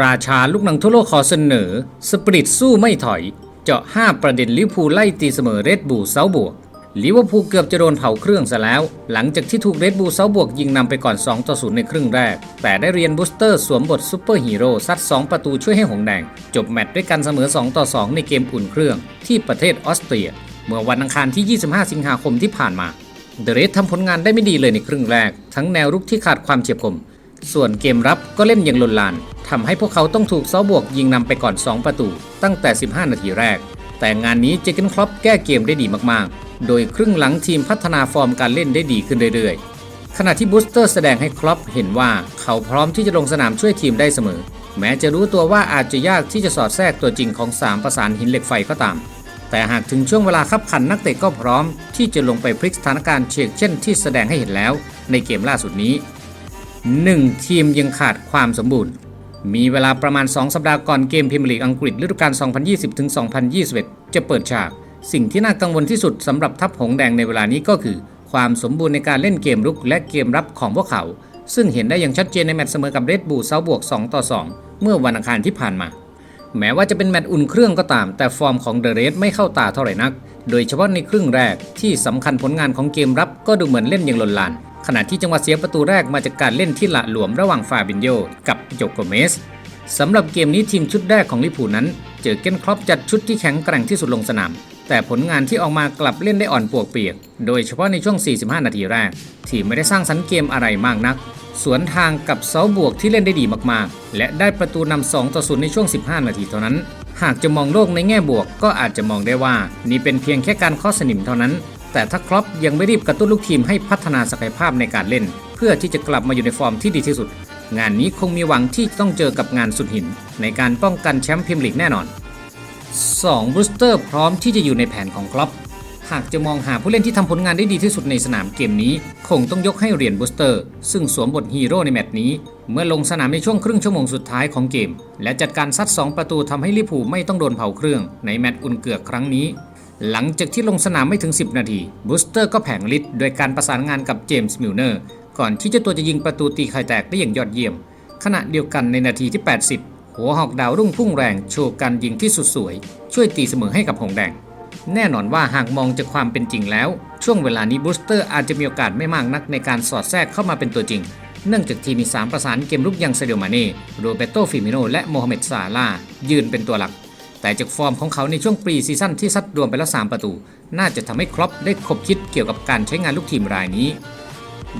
ราชาลูกหนังทั่วโลกขอเสนอ สปริตสู้ไม่ถอย เจาะ 5 ประเด็นลิเวอร์พูลไล่ตีเสมอเรดบูลเซาบวกลิเวอร์พูลเกือบจะโดนเผาเครื่องซะแล้ว หลังจากที่ถูกเรดบูลเซาบวกยิงนำไปก่อน 2 ต่อ 0 ในครึ่งแรก แต่ได้เรียนบูสเตอร์สวมบทซูเปอร์ฮีโร่ซัด 2 ประตูช่วยให้หงแดง จบแมตช์ด้วยกันเสมอ 2 ต่อ 2 ในเกมอุ่นเครื่อง ที่ประเทศออสเตรีย เมื่อวันอังคารที่ 25 สิงหาคมที่ผ่านมา เดเรสทำผลงานได้ไม่ดีเลยในครึ่งแรก ทั้งแนวรุกที่ขาดความเฉียบคม ส่วนเกมรับก็เล่นอย่างลนลาน ทำให้พวกเขาต้องถูกเซาบวกยิงนำไปก่อน 2 ประตู ตั้งแต่ 15 นาทีแรก แต่งานนี้เจเกนครอปแก้เกมได้ดีมากๆ โดยครึ่งหลังทีมพัฒนาฟอร์มการเล่นได้ดีขึ้นเรื่อยๆ ขณะที่บูสเตอร์แสดงให้ครอปเห็นว่าเขาพร้อมที่จะลงสนามช่วยทีมได้เสมอ แม้จะรู้ตัวว่าอาจจะยากที่จะสอดแทรกตัวจริงของสามประสานหินเหล็กไฟก็ตาม แต่หากถึงช่วงเวลาคับขันนักเตะก็พร้อม ที่จะลงไปพลิกสถานการณ์เชกเช่นที่แสดงให้เห็นแล้ว ในเกมล่าสุดนี้ 1. ทีมยังขาดความสมบูรณ์ มีเวลาประมาณ 2 สัปดาห์ก่อนเกมพรีเมียร์ลีกอังกฤษฤดูกาล 2020-2021 จะเปิดฉาก สิ่งที่น่ากังวลที่สุดสำหรับทัพหงแดงในเวลานี้ก็คือ ความสมบูรณ์ในการเล่นเกมรุกและเกมรับของพวกเขา ซึ่งเห็นได้อย่างชัดเจนในแมตช์เสมอกับเรดบูลเซาบวก 2 ต่อ 2 เมื่อวันอังคารที่ผ่านมา แม้ว่าจะเป็นแมตช์อุ่นเครื่องก็ตาม แต่ฟอร์มของเดอะเรสไม่เข้าตาเท่าไหร่นัก โดยเฉพาะในครึ่งแรกที่สำคัญผลงานของเกมรับก็ดูเหมือนเล่นอย่างลนลาน ขณะที่จังหวะเสียประตูแรกมาจากการเล่นที่หละหลวมระหว่างฟาบินโยกับโจโกเมสสำหรับเกมนี้ทีมชุดแรกของลิเวอร์พูนั้น เจอเกนครอปจัดชุดที่แข็งแกร่งที่สุดลงสนาม แต่ผลงานที่ออกมากลับเล่นได้อ่อนปวกเปียก โดยเฉพาะในช่วง 45 นาทีแรก ทีมไม่ได้สร้างสรรค์เกมอะไรมากนัก สวนทางกับเซาบวกที่เล่นได้ดีมากๆ และได้ประตูนำ2ต่อ0ในช่วง 15 นาทีเท่านั้น หากจะมองโลกในแง่บวกก็อาจจะมองได้ว่า นี่เป็นเพียงแค่การข้อสนิมเท่านั้น แต่ถ้าครอปยังไม่รีบกระตุ้นลูกทีมให้พัฒนาศักยภาพในการเล่น เพื่อที่จะกลับมาอยู่ในฟอร์มที่ดีที่สุด งานนี้คงมีหวังที่ต้องเจอกับงานสุดหิน ในการป้องกันแชมป์พรีเมียร์ลีกแน่นอน 2. บรูสเตอร์พร้อมที่จะอยู่ในแผนของครอปหากจะมองหาผู้เล่นที่ทำผลงานได้ดีที่สุดในสนามเกมนี้ คงต้องยกให้เหรียญบูสเตอร์ ซึ่งสวมบทฮีโร่ในแมตช์นี้ เมื่อลงสนามในช่วงครึ่งชั่วโมงสุดท้ายของเกม และจัดการซัด 2 ประตูทำให้ลิเวอร์พูไม่ต้องโดนเผาเครื่อง ในแมตช์อุ่นเกือกครั้งนี้ หลังจากที่ลงสนามไม่ถึง 10 นาทีบูสเตอร์ก็แผงฤทธิ์โดยการประสานงานกับเจมส์มิลเนอร์ก่อนที่เจ้าตัวจะยิงประตูตีไข่แตกได้อย่างยอดเยี่ยม ขณะเดียวกันในนาทีที่ 80 หัวหอกดาวรุ่งพุ่งแรงโชว์การยิงที่สุดสวย ช่วยตีเสมอให้กับหงแดง แน่นอนว่าหากมองจากความเป็นจริงแล้ว ช่วงเวลานี้บูสเตอร์อาจจะมีโอกาสไม่มากนักในการสอดแทรกเข้ามาเป็นตัวจริง เนื่องจากทีมมี 3 ประสานเกมลุกย่างเซเดียมาเน่โรเบโตฟิมิโนและโมฮัมเหม็ดซาลาห์ยืนเป็นตัวหลัก แต่จากฟอร์มของเขาในช่วงปรีซีซั่นที่ซัดรวมไปแล้ว 3 ประตู น่าจะทำให้ครอปได้คบคิดเกี่ยวกับการใช้งานลูกทีมรายนี้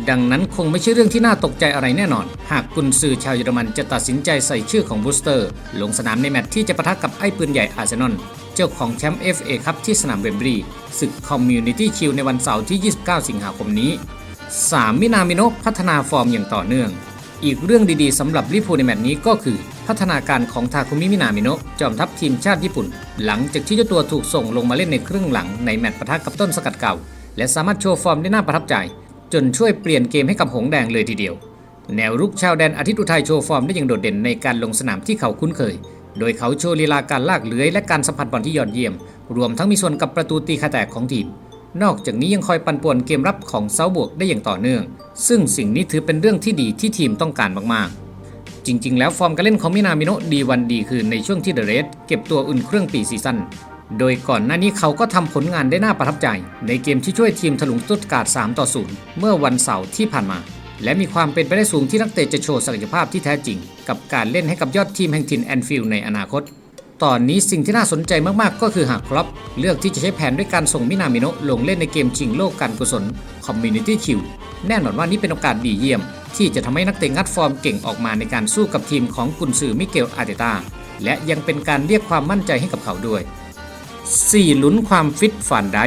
ดังนั้นคงไม่ใช่เรื่องที่น่าตกใจอะไรแน่นอน หากกุนซือชาวเยอรมันจะตัดสินใจใส่ชื่อของบูสเตอร์ ลงสนามในแมตช์ที่จะปะทะกับไอ้ปืนใหญ่อาร์เซนอลเจ้าของแชมป์ FA คัพที่สนามเวมบรีศึกคอมมูนิตี้ชิลในวันเสาร์ที่ 29 สิงหาคมนี้ 3. มินามิโนพัฒนาฟอร์มอย่างต่อเนื่อง อีกเรื่องดีๆสำหรับลิเวอร์พูลในแมตช์นี้ก็คือ พัฒนาการของทาคุมิมินามิโนะจอมทัพทีมชาติญี่ปุ่น หลังจากที่เจ้าตัวถูกส่งลงมาเล่นในครึ่งหลังในแมตช์ปะทะกับต้นสกัดเก่า และสามารถโชว์ฟอร์มได้น่าประทับใจ จนช่วยเปลี่ยนเกมให้กับหงแดงเลยทีเดียว แนวรุกชาวแดนอาทิตย์อุทัยโชว์ฟอร์มได้อย่างโดดเด่นในการลงสนามที่เขาคุ้นเคย โดยเขาโชว์ลีลาการลากเลื้อยและการสัมผัสบอลที่ยอดเยี่ยม รวมทั้งมีส่วนกับประตูตีขาแตกของทีม นอกจากนี้ยังคอยปั่นป่วนเกมรับของเซาบวกได้อย่างต่อเนื่อง ซึ่งสิ่งนี้ถือเป็นเรื่องที่ดีที่ทีมต้องการมากๆ จริง ๆ แล้วฟอร์มการเล่นของมินามิโนะดีวันดีคืนในช่วงที่เดอะเรสเก็บตัวอุ่นเครื่องปีซีซั่นโดยก่อนหน้านี้เขาก็ทำผลงานได้น่าประทับใจ ในเกมที่ช่วยทีมถลุงตุตการ์ด3ต่อ0เมื่อวันเสาร์ที่ผ่านมา และมีความเป็นไปได้สูงที่นักเตะจะโชว์ศักยภาพที่แท้จริง กับการเล่นให้กับยอดทีมแห่งถิ่นแอนฟิลด์ในอนาคต ตอนนี้สิ่งที่น่าสนใจมากๆ ก็คือหากครอปเลือกที่จะใช้แผนด้วยการส่งมินามิโนะลงเล่นในเกมชิงโลกการกุศล Community Shield แน่นอนว่านี่เป็นโอกาสดีเยี่ยม ที่จะทำให้นักเตะงัดฟอร์มเก่งออกมาในการสู้กับทีมของกุนซือมิเกลอาร์เตตาและยังเป็นการเรียกความมั่นใจให้กับเขาด้วย 4. ลุ้นความฟิตฝันได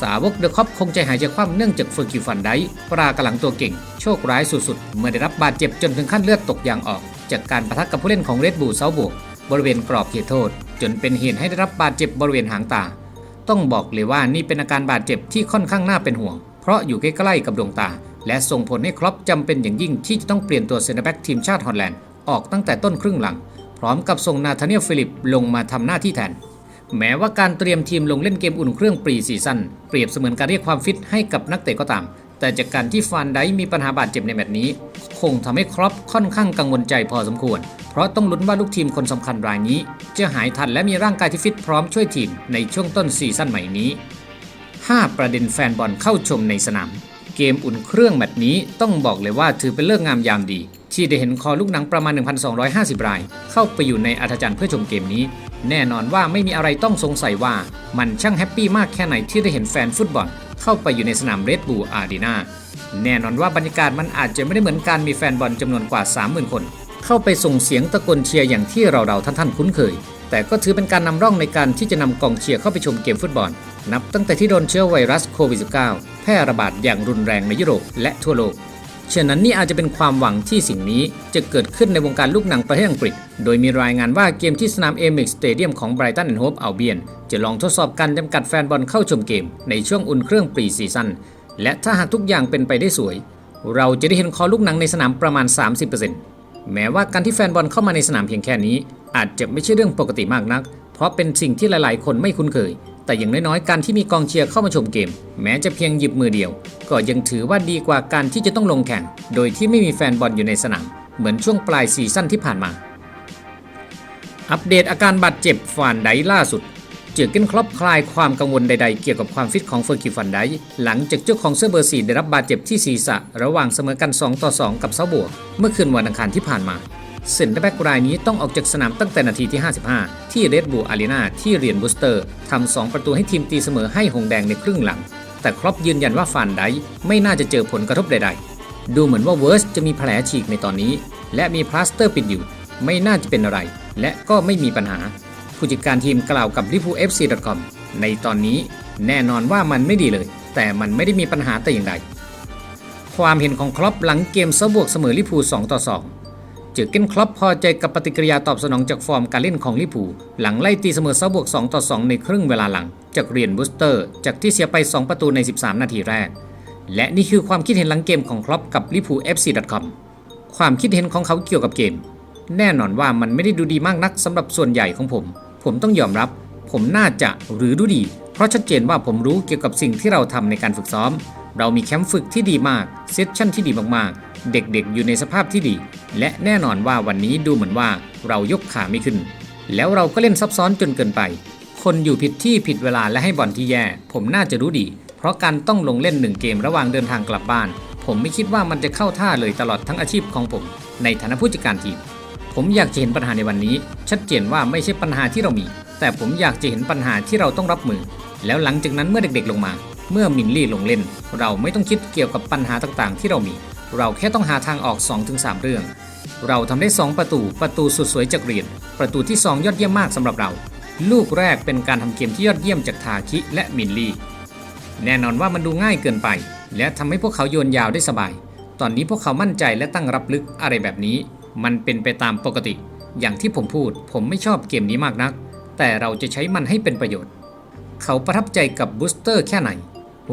สาวกเดอะคอปคงใจหายใจคว่ำเนื่องจากเฟอร์กิวฟันไดปรากำลังตัวเก่ง โชคร้ายสุดๆ เมื่อได้รับบาดเจ็บจนถึงขั้นเลือดตกยางออก จากการประทะกับผู้เล่นของเรดบูลเซาบวก บริเวณกรอบเขตโทษ จนเป็นเหตุให้ได้รับบาดเจ็บบริเวณหางตา ต้องบอกเลยว่านี่เป็นอาการบาดเจ็บที่ค่อนข้างน่าเป็นห่วง เพราะอยู่ใกล้ๆกับดวงตา และส่งผลให้ครอปจำเป็นอย่างยิ่งที่จะต้องเปลี่ยนตัวเซนเตอร์แบ็กทีมชาติฮอลแลนด์ออกตั้งแต่ต้นครึ่งหลัง พร้อมกับส่งนาธาเนียลฟิลิปลงมาทำหน้าที่แทน แม้ว่าการเตรียมทีมลงเล่นเกมอุ่นเครื่องปรีซีซั่นเปรียบเสมือนการเรียกความฟิตให้กับนักเตะก็ตาม แต่จากการที่ฟานไดมีปัญหาบาดเจ็บในแมตช์นี้ คงทำให้ครอปค่อนข้างกังวลใจพอสมควร เพราะต้องลุ้นว่าลูกทีมคนสำคัญรายนี้ จะหายทันและมีร่างกายที่ฟิตพร้อมช่วยทีมในช่วงต้นซีซั่นใหม่นี้ 5 ประเด็นแฟนบอลเข้าชมในสนาม เกมอุ่นเครื่องแมตช์นี้ต้องบอกเลยว่าถือเป็นเลิกษ์งามยามดี ที่ได้เห็นคอลูกหนังประมาณ 1,250 ราย เข้าไปอยู่ในอัธจันทร์เพื่อชมเกมนี้ แน่นอนว่าไม่มีอะไรต้องสงสัยว่ามันช่างแฮปปี้มากแค่ไหนที่ได้เห็นแฟนฟุตบอล เข้าไปอยู่ในสนามเรดบูอาร์ดีนาแน่นอนว่าบรรยากาศมันอาจจะไม่ได้เหมือนการมีแฟนบอลจำนวนกว่า 30,000 คน เข้าไปส่งเสียงตะโกนเชียร์อย่างที่เราๆท่านๆคุ้นเคย แต่ก็ถือเป็นการนำร่องในการที่จะนำกองเชียร์เข้าไปชมเกมฟุตบอล นับตั้งแต่ที่โดนเชื้อไวรัสโควิด -19 แพร่ระบาดอย่างรุนแรงในยุโรปและทั่วโลก ฉะนั้นนี่อาจจะเป็นความหวังที่สิ่งนี้จะเกิดขึ้นในวงการลูกหนังประเทศอังกฤษ โดยมีรายงานว่าเกมที่สนามเอเมิกสเตเดียมของไบรตันแอนด์โฮปอัลเบียนจะลองทดสอบการจำกัดแฟนบอลเข้าชมเกม ในช่วงอุ่นเครื่องปรีซีซั่นและถ้าหากทุกอย่างเป็นไปได้สวย เราจะได้เห็นคอลูกหนังในสนามประมาณ 30%แม้ว่าการที่แฟนบอลเข้ามาในสนามเพียงแค่นี้ อาจจะไม่ใช่เรื่องปกติมากนัก เพราะเป็นสิ่งที่หลาย ๆ คนไม่คุ้นเคย แต่อย่างน้อยๆ การที่มีกองเชียร์เข้ามาชมเกม แม้จะเพียงหยิบมือเดียว ก็ยังถือว่าดีกว่าการที่จะต้องลงแข่ง โดยที่ไม่มีแฟนบอลอยู่ในสนาม เหมือนช่วงปลายซีซั่นที่ผ่านมา อัปเดตอาการบาดเจ็บฟานไดล่าสุดเจอเกนครอปคลายความกังวลใดๆ เกี่ยวกับความฟิตของเฟอร์กิฟันไดหลังจากเจ้าของเสื้อเบอร์สีได้รับบาดเจ็บที่ศีรษะ ระหว่างเสมอกัน 2 ต่อ 2 กับเซาบัว เมื่อคืนวันอังคารที่ผ่านมา เซนเตอร์แบ็กรายนี้ต้องออกจากสนามตั้งแต่นาทีที่ 55 ที่เรดบูอารีนาที่เรียนบูสเตอร์ทำ2ประตูให้ทีมตีเสมอให้หงแดงในครึ่งหลัง แต่ครอปยืนยันว่าฟานไดไม่น่าจะเจอผลกระทบใดๆ ดูเหมือนว่าเวิร์สจะมีแผลฉีกในตอนนี้ และมีพลาสเตอร์ปิดอยู่ ไม่น่าจะเป็นอะไร และก็ไม่มีปัญหา ผู้จัดการทีมกล่าวกับ l i v e r p o o l f c c o m ในตอนนี้แน่นอนว่ามันไม่ดีเลย แต่มันไม่ได้มีปัญหาแต่อย่างใดความเห็นของครอปหลังเกมเซบวกเสมอลิเวอร์พูล2ต่อ2 เจอเก้นครอปพอใจกับปฏิกิริยาตอบสนองจากฟอร์มการเล่นของลิเวอร์พูหลังไล่ตีเสมอเซาบวก2ต่อ 2 ในครึ่งเวลาหลัง จากเรียนบูสเตอร์ จากที่เสียไป 2 ประตูใน 13 นาทีแรก และนี่คือความคิดเห็นหลังเกมของครอปกับ l i v e r p o o l f c c o m ความคิดเห็นของเขาเกี่ยวกับเกม แน่นอนว่ามันไม่ได้ดูดีมากนักสำหรับส่วนใหญ่ของผม ผมต้องยอมรับ ผมน่าจะหรือดูดี เพราะชัดเจนว่าผมรู้เกี่ยวกับสิ่งที่เราทำในการฝึกซ้อม เรามีแคมป์ฝึกที่ดีมากเซสชั่นที่ดีมากๆ เด็กๆ อยู่ในสภาพที่ดี และแน่นอนว่าวันนี้ดูเหมือนว่าเรายกขาไม่ขึ้น แล้วเราก็เล่นซับซ้อนจนเกินไป คนอยู่ผิดที่ผิดเวลาและให้บอลที่แย่ ผมน่าจะรู้ดี เพราะการต้องลงเล่นหนึ่งเกมระหว่างเดินทางกลับบ้าน ผมไม่คิดว่ามันจะเข้าท่าเลยตลอดทั้งอาชีพของผม ในฐานะผู้จัดการทีม ผมอยากจะเห็นปัญหาในวันนี้ ชัดเจนว่าไม่ใช่ปัญหาที่เรามี แต่ผมอยากจะเห็นปัญหาที่เราต้องรับมือ แล้วหลังจากนั้นเมื่อเด็กๆลงมา เมื่อมินลี่ลงเล่น เราไม่ต้องคิดเกี่ยวกับปัญหาต่างๆ ที่เรามี เราแค่ต้องหาทางออก 2-3 เรื่อง เราทำได้ 2 ประตู ประตูสุดสวยจากเรียน ประตูที่ 2 ยอดเยี่ยมมากสำหรับเรา ลูกแรกเป็นการทำเกมที่ยอดเยี่ยมจากทาคิและมินลี่ แน่นอนว่ามันดูง่ายเกินไป และทำให้พวกเขาโยนยาวได้สบาย ตอนนี้พวกเขามั่นใจและตั้งรับลึกอะไรแบบนี้ มันเป็นไปตามปกติ อย่างที่ผมพูด ผมไม่ชอบเกมนี้มากนัก แต่เราจะใช้มันให้เป็นประโยชน์ เขาประทับใจกับบูสเตอร์แค่ไหน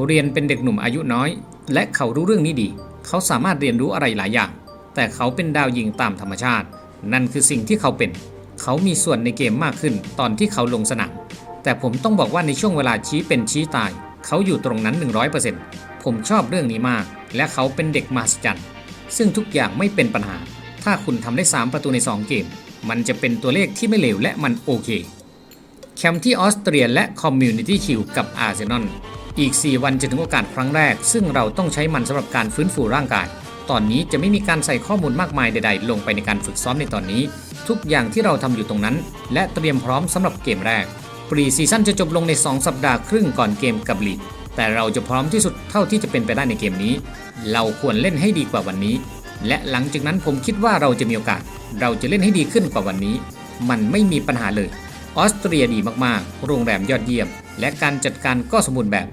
เรียนเป็นเด็กหนุ่มอายุน้อย และเขารู้เรื่องนี้ดี เขาสามารถเรียนรู้อะไรหลายอย่าง แต่เขาเป็นดาวยิงตามธรรมชาติ นั่นคือสิ่งที่เขาเป็น เขามีส่วนในเกมมากขึ้นตอนที่เขาลงสนามแต่ผมต้องบอกว่าในช่วงเวลาชี้เป็นชี้ตาย เขาอยู่ตรงนั้น 100%ผมชอบเรื่องนี้มาก และเขาเป็นเด็กมหัศจรรย์ซึ่งทุกอย่างไม่เป็นปัญหา ถ้าคุณทำได้ 3 ประตูใน 2 เกม มันจะเป็นตัวเลขที่ไม่เลวและมันโอเค แคมป์ที่ออสเตรียและคอมมูนิตี้ชิลกับอาร์เซนอล อีก 4 วันจะถึงโอกาสครั้งแรก ซึ่งเราต้องใช้มันสำหรับการฟื้นฟูร่างกาย ตอนนี้จะไม่มีการใส่ข้อมูลมากมายใด ๆ ลงไปในการฝึกซ้อมในตอนนี้ ทุกอย่างที่เราทำอยู่ตรงนั้น และเตรียมพร้อมสำหรับเกมแรกปรีซีซั่นจะจบลงใน 2 สัปดาห์ครึ่งก่อนเกมกับลีดแต่เราจะพร้อมที่สุดเท่าที่จะเป็นไปได้ในเกมนี้ เราควรเล่นให้ดีกว่าวันนี้ และหลังจากนั้นผมคิดว่าเราจะมีโอกาส เราจะเล่นให้ดีขึ้นกว่าวันนี้ มันไม่มีปัญหาเลย ออสเตรียดีมากๆ โรงแรมยอดเยี่ยม และการจัดการก็สมบูรณ์แบบ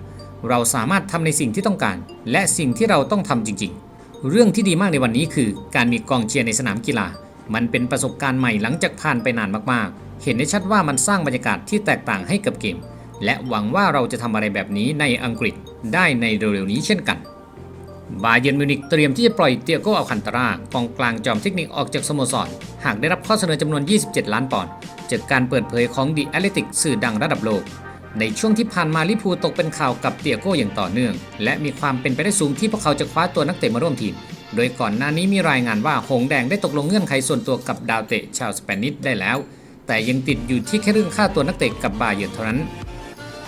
เราสามารถทำในสิ่งที่ต้องการ และสิ่งที่เราต้องทำจริง ๆ เรื่องที่ดีมากในวันนี้คือ การมีกองเชียร์ในสนามกีฬา มันเป็นประสบการณ์ใหม่หลังจากผ่านไปนานมากๆ เห็นได้ชัดว่ามันสร้างบรรยากาศที่แตกต่างให้กับเกม และหวังว่าเราจะทำอะไรแบบนี้ในอังกฤษได้ในเร็วๆนี้เช่นกันบาเยิร์นมิวนิกเตรียมที่จะปล่อยเตียโกอัลคันตารากองกลางจอมเทคนิคออกจากสโมสร หากได้รับข้อเสนอจำนวน 27 ล้านปอนด์จากการเปิดเผยของ The Athletic สื่อดังระดับโลก ในช่วงที่ผ่านมาลิพูตกเป็นข่าวกับเตียโก้อย่างต่อเนื่อง และมีความเป็นไปได้สูงที่พวกเขาจะคว้าตัวนักเตะมาร่วมทีม โดยก่อนหน้านี้มีรายงานว่าหงแดงได้ตกลงเงื่อนไขส่วนตัวกับดาวเตะชาวสเปนิชได้แล้ว แต่ยังติดอยู่ที่แค่เรื่องค่าตัวนักเตะกับบาเยิร์นเท่านั้น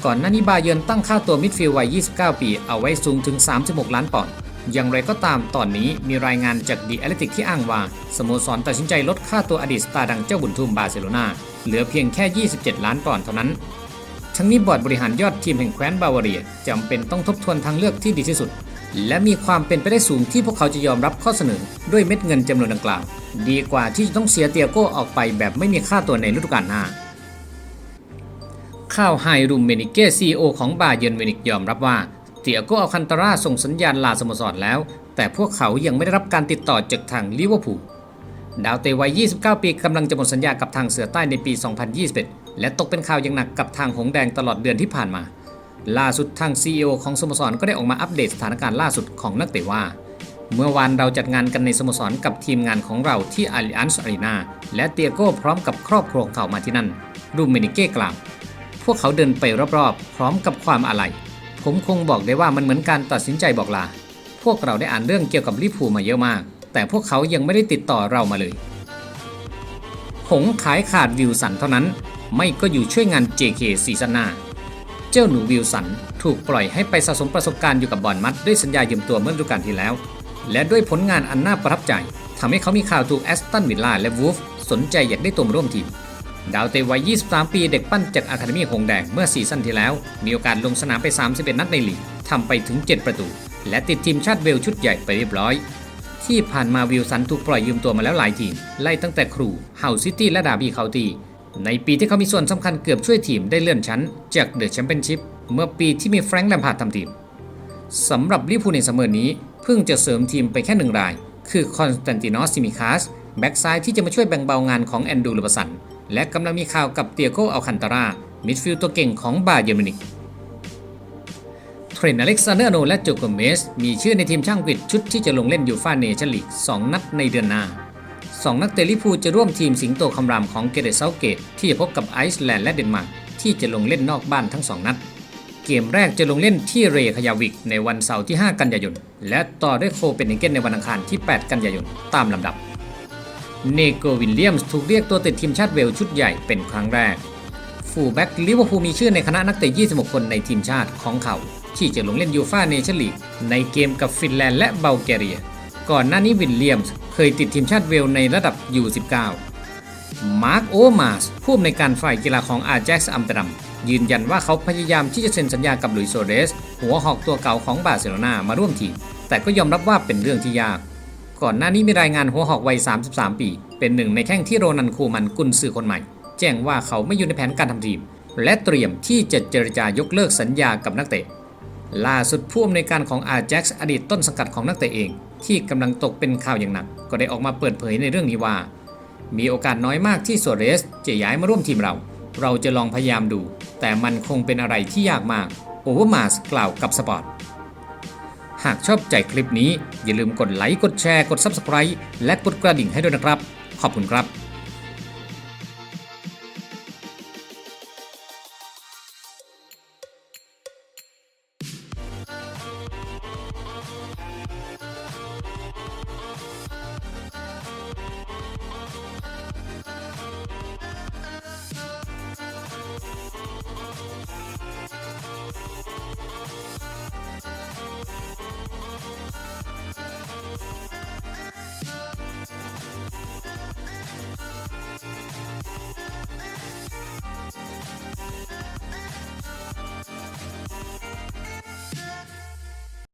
ก่อนหน้านี้บาเยิร์นตั้งค่าตัวมิดฟิลด์วัย 29 ปี เอาไว้สูงถึง 36 ล้านปอนด์อย่างไรก็ตามตอนนี้มีรายงานจากดีแอตเลติกที่อ้างว่าสโมสรตัดสินใจลดค่าตัวอดีตสตาร์ดังเจ้าบุญทุ่มบาร์เซโลนาเหลือเพียงแค่ 27 ล้านปอนด์เท่านั้น ทั้งนี้บอร์ดบริหารยอดทีมแห่งแคว้นบาวาเรียจำเป็นต้องทบทวนทางเลือกที่ดีที่สุด และมีความเป็นไปได้สูงที่พวกเขาจะยอมรับข้อเสนอ ด้วยเม็ดเงินจำนวนดังกล่าว ดีกว่าที่จะต้องเสียเตียโก้ออกไปแบบไม่มีค่าตัวในฤดูกาลหน้าข่าวไฮรูมเมนิเก้ซีโอของบาเยิร์นมิวนิกยอมรับว่าเตียโกอัลคันตาราส่งสัญญาณลาสโมสรแล้ว แต่พวกเขายังไม่ได้รับการติดต่อจากทางลิเวอร์พูลดาวเตะวัย 29 ปีกำลังจะหมดสัญญากับทางเสือใต้ในปี 2021 และตกเป็นข่าวอย่างหนักกับทางหงแดงตลอดเดือนที่ผ่านมา ล่าสุดทาง CEO ของสโมสรก็ได้ออกมาอัปเดตสถานการณ์ล่าสุดของนักเตะว่า เมื่อวานเราจัดงานกันในสโมสรกับทีมงานของเราที่อาริอันส์อารีนาและเตียโก้พร้อมกับครอบครัวเขามาที่นั่น รูมเมนิเก้กล่าวพวกเขาเดินไปรอบๆ พร้อมกับความอาลัยผมคงบอกได้ว่ามันเหมือนการตัดสินใจบอกลา พวกเราได้อ่านเรื่องเกี่ยวกับลิพูมาเยอะมาก แต่พวกเขายังไม่ได้ติดต่อเรามาเลย หงขายขาดวิลสันเท่านั้น ไม่ก็อยู่ช่วยงาน JK ซีซั่นหน้า เจ้าหนูวิลสันถูกปล่อยให้ไปสะสมประสบการณ์อยู่กับบอลมัดด้วยสัญญายืมตัวเมื่อฤดูกาลที่แล้ว และด้วยผลงานอันน่าประทับใจทำให้เขามีข่าวถูกแอสตันวิลล่าและวูฟสนใจอยากได้ตัวร่วมทีม ดาวเตะวัย 23 ปีเด็กปั้นจากอะคาเดมี่หงแดงเมื่อซีซั่นที่แล้ว มีโอกาสลงสนามไป 31 นัดในลีกทำไปถึง 7 ประตู และติดทีมชาติเวลชุดใหญ่ไปเรียบร้อย ที่ผ่านมาวิลสันถูกปล่อยยืมตัวมาแล้วหลายทีม ไล่ตั้งแต่ครูเฮาซิตี้และดาบีเคานตี้ ในปีที่เขามีส่วนสำคัญเกือบช่วยทีมได้เลื่อนชั้น จากเดอะแชมเปี้ยนชิพเมื่อปีที่มีแฟรงค์แลมพาร์ดทำทีมสำหรับลิเวอร์พูลในซัมเมอร์นี้ เพิ่งจะเสริมทีมไปแค่หนึ่งราย คือคอนสแตนตินอสซิมิคาสแบ็กซ้ายที่จะมาช่วยแบ่งเบางานของแอนดูลูปสัน และกำลังมีข่าวกับเตียโกอัลคันตารามิดฟิลด์ตัวเก่งของบาเยอร์มินิกเทรนอเล็กซานเดอร์โนและโจโกเมส มีชื่อในทีมช่างอังกฤษชุดที่จะลงเล่นยูฟ่าเนชั่นลีก2นัดในเดือนหน้า 2 นักเตะลิพูจะร่วมทีมสิงโตคำรามของเกเรตเซาเกตที่จะพบกับไอซ์แลนด์และเดนมาร์กที่จะลงเล่นนอกบ้านทั้ง 2 นัด เกมแรกจะลงเล่นที่เรคยาวิกในวันเสาร์ที่ 5 กันยายน และต่อด้วยโคเปนเฮเกนในวันอังคารที่ 8 กันยายน ตามลำดับ เนโกวิลเลียมส์ถูกเรียกตัวติดทีมชาติเวลชุดใหญ่เป็นครั้งแรก ฟูลแบ็กลิเวอร์พูลมีชื่อในคณะนักเตะ 26 คนในทีมชาติของเขา ที่จะลงเล่นยูฟ่าเนชั่นลีกในเกมกับฟินแลนด์และเบลแกเรีย ก่อนหน้านี้วิลเลียมส์เคยติดทีมชาติเวลในระดับ U19 มาร์คโอมาสผู้อำนวยการฝ่ายกีฬาของอาแจ็กซ์อัมสเตอร์ดัมยืนยันว่าเขาพยายามที่จะเซ็นสัญญากับลุยส์โซเรส หัวหอกตัวเก่าของบาร์เซโลนามาร่วมทีม แต่ก็ยอมรับว่าเป็นเรื่องที่ยาก ก่อนหน้านี้มีรายงานหัวหอกวัย 33 ปี เป็นหนึ่งในแข้งที่โรนันคูมันกุนซือคนใหม่ แจ้งว่าเขาไม่อยู่ในแผนการทำทีม และเตรียมที่จะเจรจายกเลิกสัญญากับนักเตะ ล่าสุดผู้อำนวยการของอาแจ็กซ์อดีตต้นสังกัดของนักเตะเอง ที่กำลังตกเป็นข่าวอย่างหนัก ก็ได้ออกมาเปิดเผยในเรื่องนี้ว่า มีโอกาสน้อยมากที่โซเรสจะย้ายมาร่วมทีมเรา เราจะลองพยายามดู แต่มันคงเป็นอะไรที่ยากมากโอเวอร์มาสกล่าวกับสปอร์ตหากชอบใจคลิปนี้อย่าลืมกดไลค์กดแชร์กด Subscribe และกดกระดิ่งให้ด้วยนะครับ ขอบคุณครับ